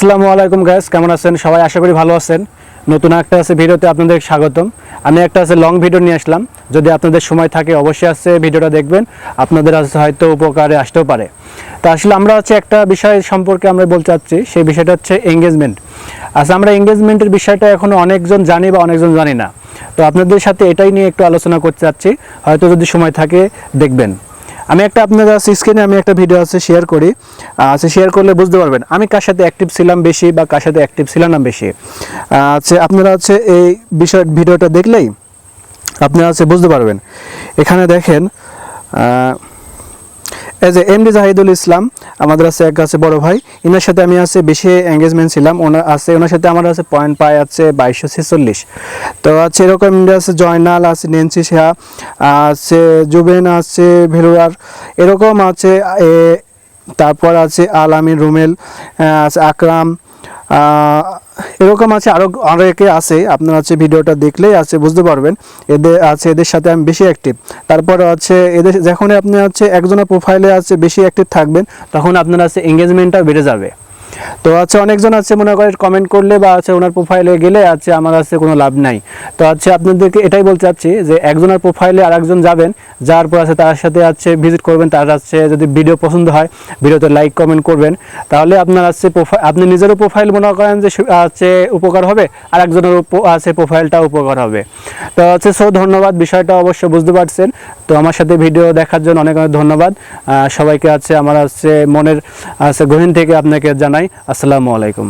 আসসালামু আলাইকুম গাইস কেমন আছেন? সবাই আশা করি ভালো আছেন। নতুন একটা আছে ভিডিওতে আপনাদের স্বাগতম। আমি একটা আছে লং ভিডিও নিয়ে আসলাম। যদি আপনাদের সময় থাকে, অবশ্যই আছে, ভিডিওটা দেখবেন। আপনাদের হয়তো উপকারে আসতেও পারে। তা আসলে আমরা হচ্ছে একটা বিষয় সম্পর্কে আমরা বলতে চাচ্ছি, সেই বিষয়টা হচ্ছে এঙ্গেজমেন্ট আচ্ছা আমরা এঙ্গেজমেন্টের বিষয়টা এখনও অনেকজন জানি বা অনেকজন জানি না। তো আপনাদের সাথে এটাই নিয়ে একটু আলোচনা করতে চাচ্ছি। হয়তো যদি সময় থাকে, দেখবেন। আমি একটা আপনার স্ক্রিনে আমি একটা ভিডিও আছে শেয়ার করি। আচ্ছা শেয়ার করলে বুঝতে পারবেন, আমি কার সাথে অ্যাক্টিভ ছিলাম বেশি বা কার সাথে অ্যাক্টিভ ছিলাম না বেশি। আচ্ছা আপনারা হচ্ছে এই বিষয় ভিডিওটা দেখলেই আপনারা হচ্ছে বুঝতে পারবেন। এখানে দেখেন as A M D Zahidul Islam আমাদের আছে এক আছে বড় ভাই। এনার সাথে আমি আছে বেশি এঙ্গেজমেন্ট ছিলাম। ওনার আছে, ওনার সাথে আমার আছে পয়েন্ট পাই আছে বাইশশো ছেচল্লিশ। তো আছে এরকম আছে জয়নাল, আছে নেন্সি শাহ আছে জুবেন, আছে ভেলুরার এরকম আছে তারপর আছে আল আমিন রুমেল আছে আকরাম এরকম আছে আরও অনেকে আছে, আপনার হচ্ছে ভিডিওটা দেখলেই আছে, বুঝতে পারবেন। এদের আছে, এদের সাথে আমি বেশি অ্যাক্টিভ তারপরে হচ্ছে, এদের, যখনই আপনি হচ্ছে একজনের প্রোফাইলে আছে, বেশি অ্যাক্টিভ থাকবেন, তখন আপনার আছে এঙ্গেজমেন্টটা বেড়ে যাবে। তো আছে অনেকজন আছে মনে করে কমেন্ট করলে বা আছে ওনার প্রোফাইলে গেলে আছে, আমার আছে কোনো লাভ নাই। তো আছে আপনাদেরকে এটাই বলতে চাচ্ছি যে একজনের প্রোফাইলে আর একজন যাবেন, যার পর আছে তার সাথে আছে ভিজিট করবেন, তার আছে যদি ভিডিও পছন্দ হয় ভিডিওতে লাইক কমেন্ট করবেন। তাহলে আপনার আছে প্রোফাইল আপনি নিজেরও প্রোফাইল মনে করেন যে আছে উপকার হবে আর একজনের আছে প্রোফাইলটা উপকার হবে। তো হচ্ছে সো ধন্যবাদ, বিষয়টা অবশ্য বুঝতে পারছেন। তো আমার সাথে ভিডিও দেখার জন্য অনেক অনেক ধন্যবাদ। সবাইকে আছে, আমার আছে মনের, আছে গহীন থেকে আপনাকে জানাই। আসসালামু আলাইকুম।